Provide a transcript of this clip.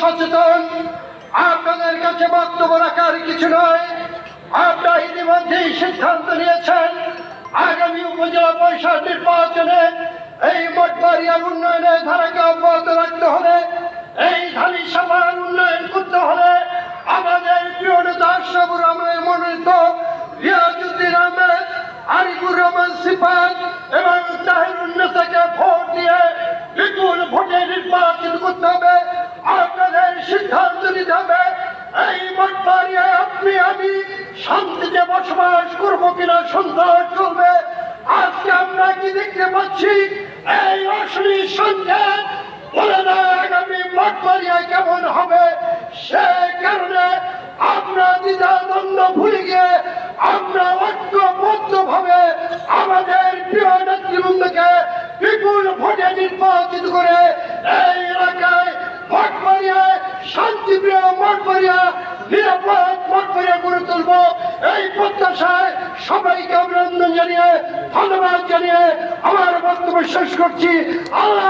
সচেতন। আপনাদের কাছে বক্তব্য রাখার কিছু নয়। আপনারা ইতিমধ্যেই সিদ্ধান্ত নিয়েছেন। আগামী উপজেলা পরিষদ নির্বাচনে এই মঠবাড়িয়ার উন্নয়নের ধারাকে অব্যাহত রাখতে হলে, এই ধানি সভার উন্নয়ন করতে হলে আমাদের প্রিয় নেতা আশরাফুর রহমানের মনোনীত রিয়াজুদ্দিন আহমেদ, আরিফুর রহমান সিপাত এবং শান্তিতে বসবাস করব কিনা সন্দেহ চলবে। আজকে আমরা কি দেখতে পাচ্ছি? এই অশ্লীল সংখ্যা বলে না আগামী মঠবাড়িয়ায় কেমন হবে? সে কারণে আমরা দ্বিধা দ্বন্দ্ব ভুলে গিয়ে আমরা ঐক্যবদ্ধ ভাবে আমাদের প্রিয় নেতৃবৃন্দকে বিপুল ভোটে নির্বাচিত করে এই এলাকায় মঠবাড়িয়ায় শান্তিপ্রিয় মঠবাড়িয়া নিরাপদ মঠবাড়িয়া গড়ে তুলব। এই প্রত্যাশায় সবাইকে অভিনন্দন জানিয়ে, ধন্যবাদ জানিয়ে আমার বক্তব্য শেষ করছি। আল্লাহ